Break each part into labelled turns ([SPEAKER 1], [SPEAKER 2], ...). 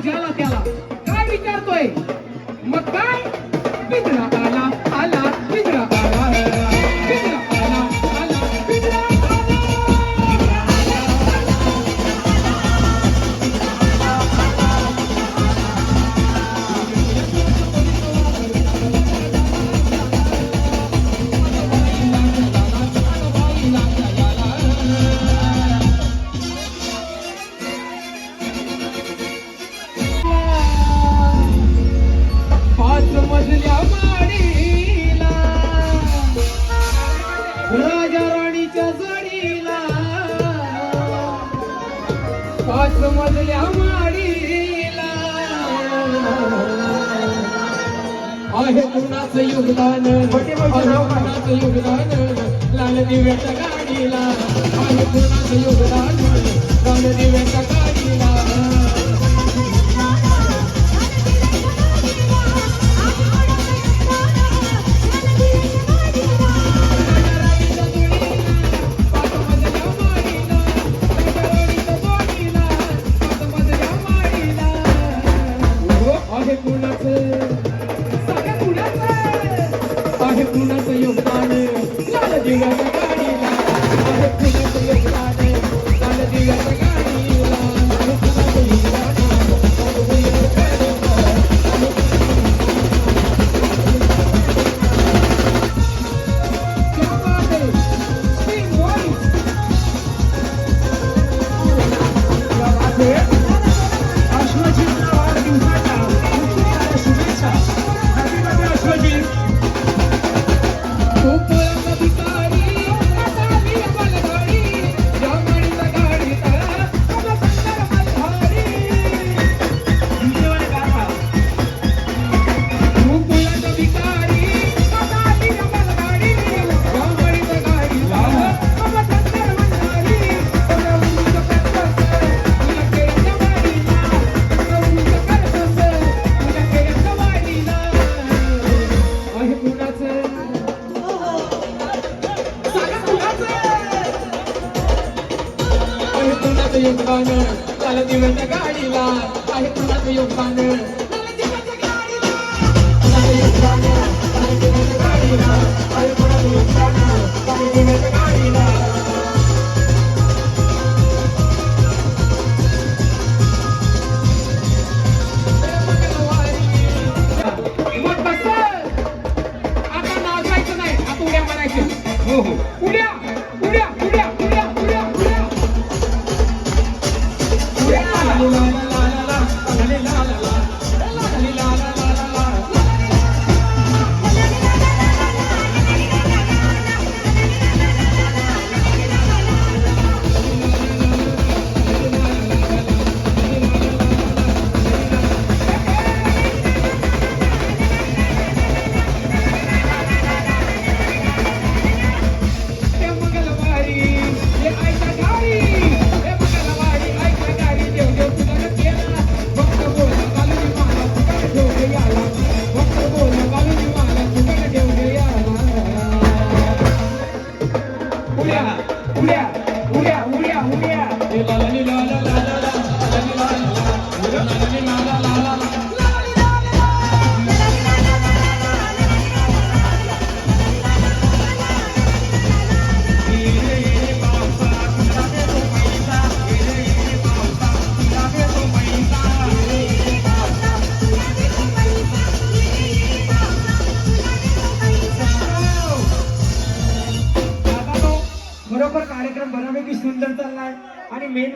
[SPEAKER 1] già la piazza पूर्णाचं योगदान लाल दिव्याच्या गाडीला. आणि पूर्णाचं योगदान लाल दिव्याच्या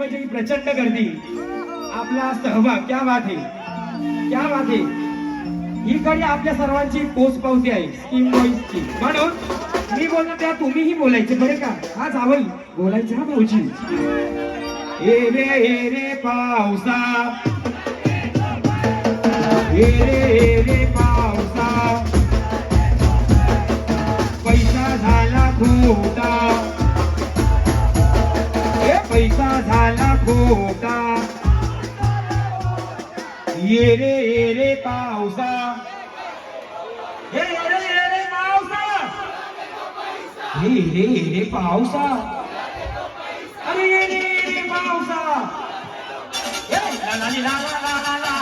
[SPEAKER 2] म्हणजे मंडपाची प्रचंड गर्दी. आपला सहभाग क्या बात आहे क्या बात आहे ही खरी आपल्या सर्वांची पोच पावती आहे स्कीम बॉईजची म्हणून मी बोलतो त्या तुम्हीही बोलायचे बरे का? हा जावई बोलायचे ना भाऊजी. हे रे हे रे पावसा. हे रे हे रे पावसा. पैसा झाला खोटा. पैसा झाला खोटा. येरे पावसा. ये रे रे पावसा. अरे रे रे पावसा. ए ला ला ला ला ला.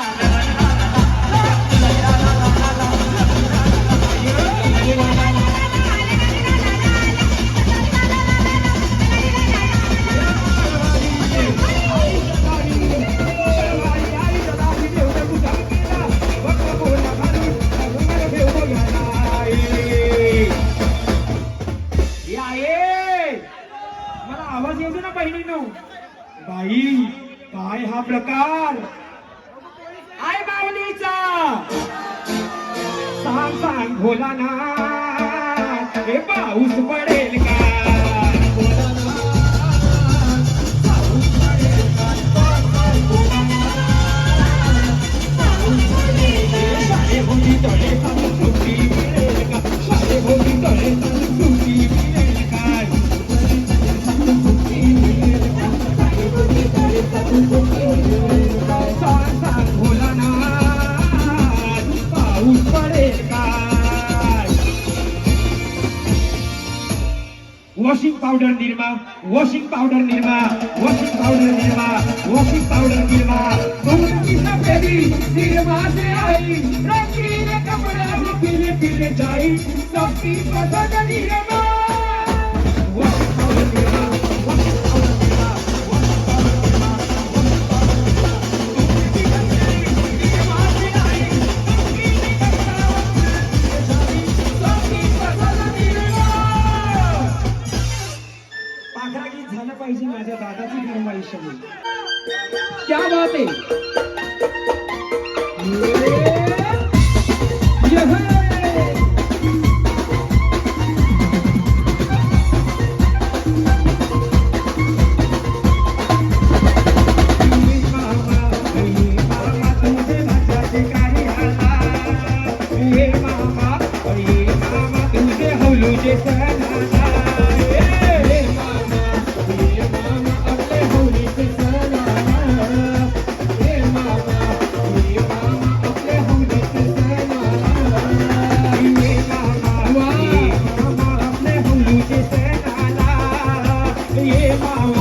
[SPEAKER 2] Washing powder Nirma washing powder Nirma washing powder Nirma washing powder Nirma बहुत की सफेदी निर्मा से आई रंगीले कपड़े पीले पीले जाई सबकी पसंद निर्मा
[SPEAKER 1] Hey! ये
[SPEAKER 2] मावा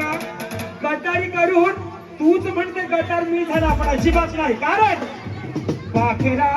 [SPEAKER 2] का? गटारी करून तूच म्हणते गटार मी झाला आपण अजिबात नाही. कारण पाखरा